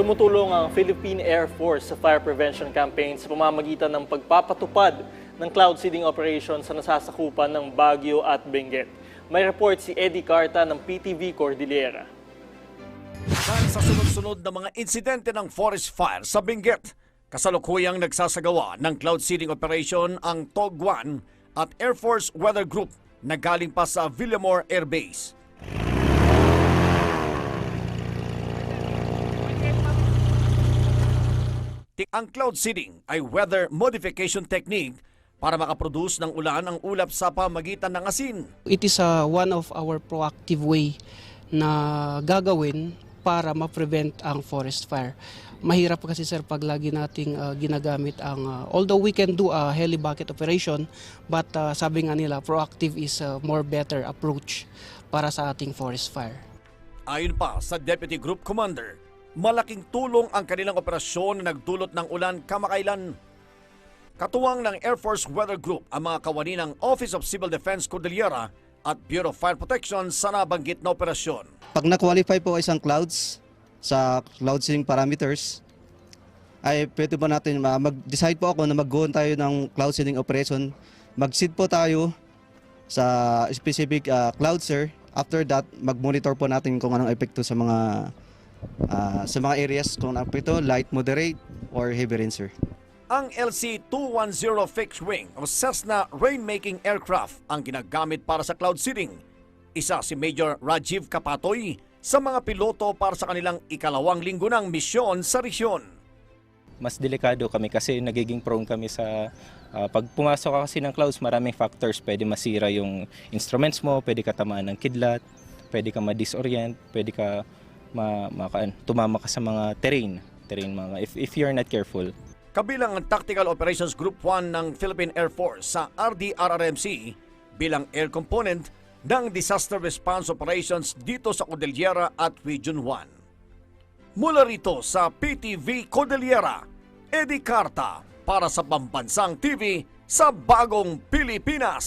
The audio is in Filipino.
Tumutulong ang Philippine Air Force sa fire prevention campaign sa pamamagitan ng pagpapatupad ng cloud seeding operation sa nasasakupan ng Baguio at Benguet. May report si Eddie Carta ng PTV Cordillera. Dahil sa sunod-sunod na mga insidente ng forest fire sa Benguet, kasalukuyang nagsasagawa ng cloud seeding operation ang TOG 1 at Air Force Weather Group na galing pa sa Villamore Air Base. Ang cloud seeding ay weather modification technique para makaproduce ng ulan ang ulap sa pamagitan ng asin. It is uh, one of our proactive way na gagawin para ma-prevent ang forest fire. Mahirap kasi sir pag lagi nating uh, ginagamit ang uh, although we can do a heli bucket operation but uh, sabi nga nila proactive is a more better approach para sa ating forest fire. Ayon pa sa Deputy Group Commander, malaking tulong ang kanilang operasyon na nagdulot ng ulan kamakailan. Katuwang ng Air Force Weather Group ang mga kawani ng Office of Civil Defense Cordillera at Bureau of Fire Protection sa nabanggit na operasyon. Pag na-qualify po isang clouds sa cloud seeding parameters, ay pwede ba natin ma- mag-decide po ako na mag-go tayo ng cloud seeding operation. Mag-seed po tayo sa specific uh, cloud sir. After that, mag-monitor po natin kung anong epekto sa mga ah, sa mga areas kung ano ito, light, moderate, or heavy rain sir. Ang LC-210 fixed wing o Cessna rainmaking aircraft ang ginagamit para sa cloud seeding. Isa si Major Rajiv Kapatoy sa mga piloto para sa kanilang ikalawang linggo ng misyon sa resyon. mas delikado kami kasi nagiging prone kami sa ah, pag pumasok ka kasi ng clouds, maraming factors. Pwede masira yung instruments mo, pwede ka tamaan ng kidlat, pwede ka ma-disorient, pwede ka ma, maka- tumama ka sa mga terrain, terrain mga if, if you're not careful. Kabilang ang Tactical Operations Group 1 ng Philippine Air Force sa RDRRMC bilang air component ng Disaster Response Operations dito sa Cordillera at Region 1. Mula rito sa PTV Cordillera, Eddie Carta para sa Pambansang TV sa Bagong Pilipinas.